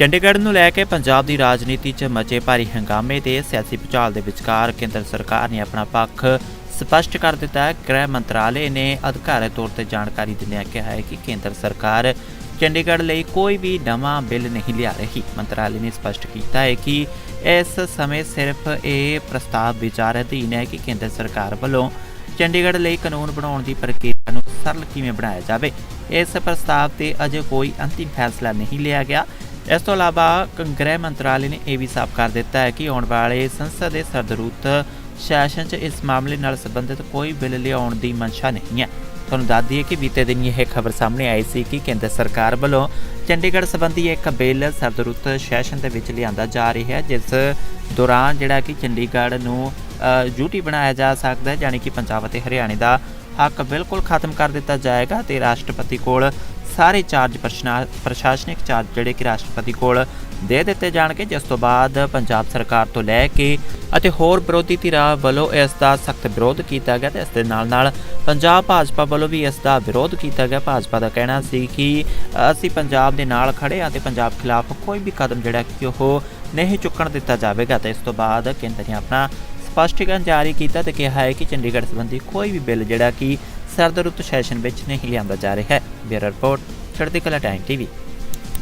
ਚੰਡੀਗੜ੍ਹ ਨੂੰ ਲੈ ਕੇ ਪੰਜਾਬ ਦੀ ਰਾਜਨੀਤੀ 'ਚ ਮਚੇ ਭਾਰੀ ਹੰਗਾਮੇ ਦੇ ਸਿਆਸੀ ਭੁਚਾਲ ਦੇ ਵਿਚਕਾਰ ਕੇਂਦਰ ਸਰਕਾਰ ਨੇ ਆਪਣਾ ਪੱਖ ਸਪਸ਼ਟ ਕਰ ਦਿੱਤਾ ਹੈ। ਗ੍ਰਹਿ ਮੰਤਰਾਲੇ ਨੇ ਅਧਿਕਾਰਤ ਤੌਰ ਤੇ ਜਾਣਕਾਰੀ ਦਿੰਦਿਆਂ ਕਿਹਾ ਹੈ ਕਿ ਕੇਂਦਰ ਸਰਕਾਰ ਚੰਡੀਗੜ੍ਹ ਲਈ ਕੋਈ ਵੀ ਨਵਾਂ ਬਿੱਲ ਨਹੀਂ ਲਿਆ ਰਹੀ। ਮੰਤਰਾਲੇ ਨੇ ਸਪਸ਼ਟ ਕੀਤਾ ਹੈ ਕਿ ਇਸ ਸਮੇਂ ਸਿਰਫ ਇਹ ਪ੍ਰਸਤਾਵ ਵਿਚਾਰ ਅਧੀਨ ਹੈ ਕਿ ਕੇਂਦਰ ਸਰਕਾਰ ਵੱਲੋਂ ਚੰਡੀਗੜ੍ਹ ਲਈ ਕਾਨੂੰਨ ਬਣਾਉਣ ਦੀ ਪ੍ਰਕਿਰਿਆ ਨੂੰ ਸਰਲ ਕਿਵੇਂ ਬਣਾਇਆ ਜਾਵੇ। ਇਸ ਪ੍ਰਸਤਾਵ ਤੇ ਅਜੇ ਕੋਈ ਅੰਤਿਮ ਫੈਸਲਾ ਨਹੀਂ ਲਿਆ ਗਿਆ। ਇਸ ਤੋਂ ਇਲਾਵਾ ਗ੍ਰਹਿ ਮੰਤਰਾਲੇ ਨੇ ਇਹ ਵੀ ਸਾਫ਼ ਕਰ ਦਿੱਤਾ ਹੈ ਕਿ ਆਉਣ ਵਾਲੇ ਸੰਸਦ ਦੇ ਸਰਦਰੂਤ ਸੈਸ਼ਨ 'ਚ ਇਸ ਮਾਮਲੇ ਨਾਲ ਸੰਬੰਧਿਤ ਕੋਈ ਬਿੱਲ ਲਿਆਉਣ ਦੀ ਮਨਸ਼ਾ ਨਹੀਂ ਹੈ। ਤੁਹਾਨੂੰ ਦੱਸ ਦਈਏ ਕਿ ਬੀਤੇ ਦਿਨ ਇਹ ਖਬਰ ਸਾਹਮਣੇ ਆਈ ਸੀ ਕਿ ਕੇਂਦਰ ਸਰਕਾਰ ਵੱਲੋਂ ਚੰਡੀਗੜ੍ਹ ਸੰਬੰਧੀ ਇੱਕ ਬਿੱਲ ਸਰਦਰੂਤ ਸੈਸ਼ਨ ਦੇ ਵਿੱਚ ਲਿਆਂਦਾ ਜਾ ਰਿਹਾ ਹੈ, ਜਿਸ ਦੌਰਾਨ ਜਿਹੜਾ ਕਿ ਚੰਡੀਗੜ੍ਹ ਨੂੰ ਯੂਟੀ ਬਣਾਇਆ ਜਾ ਸਕਦਾ ਹੈ, ਯਾਨੀ ਕਿ ਪੰਜਾਬ ਅਤੇ ਹਰਿਆਣੇ ਦਾ ਹੱਕ ਬਿਲਕੁਲ ਖਤਮ ਕਰ ਦਿੱਤਾ ਜਾਏਗਾ ਤੇ ਰਾਸ਼ਟਰਪਤੀ ਕੋਲ ਸਾਰੇ ਚਾਰਜ ਪ੍ਰਸ਼ਨਾ- ਪ੍ਰਸ਼ਾਸਨਿਕ ਚਾਰਜ ਜਿਹੜੇ ਕਿ ਰਾਸ਼ਟਰਪਤੀ ਕੋਲ ਦੇ ਦਿੱਤੇ ਜਾਣਗੇ, ਜਿਸ ਤੋਂ ਬਾਅਦ ਪੰਜਾਬ ਸਰਕਾਰ ਤੋਂ ਲੈ ਕੇ ਅਤੇ ਹੋਰ ਵਿਰੋਧੀ ਧਿਰਾਂ ਵੱਲੋਂ ਇਸ ਦਾ ਸਖਤ ਵਿਰੋਧ ਕੀਤਾ ਗਿਆ ਤੇ ਇਸ ਦੇ ਨਾਲ ਨਾਲ ਪੰਜਾਬ ਭਾਜਪਾ ਵੱਲੋਂ ਵੀ ਇਸ ਦਾ ਵਿਰੋਧ ਕੀਤਾ ਗਿਆ। ਭਾਜਪਾ ਦਾ ਕਹਿਣਾ ਸੀ ਕਿ ਅਸੀਂ ਪੰਜਾਬ ਦੇ ਨਾਲ ਖੜੇ ਹਾਂ ਤੇ ਪੰਜਾਬ ਖਿਲਾਫ ਕੋਈ ਵੀ ਕਦਮ ਜਿਹੜਾ ਕਿ ਉਹ ਨਹੀਂ ਚੁੱਕਣ ਦਿੱਤਾ ਜਾਵੇਗਾ। ਤੇ ਇਸ ਤੋਂ ਬਾਅਦ ਕੇਂਦਰ ਨੇ ਆਪਣਾ ਸਪਸ਼ਟੀਕਰਨ ਜਾਰੀ ਕੀਤਾ ਤੇ ਕਿਹਾ ਹੈ ਕਿ ਚੰਡੀਗੜ੍ਹ ਸੰਬੰਧੀ ਕੋਈ ਵੀ ਬਿੱਲ ਜਿਹੜਾ ਕਿ ਸਰਦਰੁੱਤ ਸੈਸ਼ਨ ਵਿੱਚ ਨਹੀਂ ਲਿਆਂਦਾ ਜਾ ਰਿਹਾ ਹੈ। ਬਿਊਰੋ ਰਿਪੋਰਟ ਚੜ੍ਹਦੀ ਕਲਾ ਟਾਈਮ ਟੀਵੀ।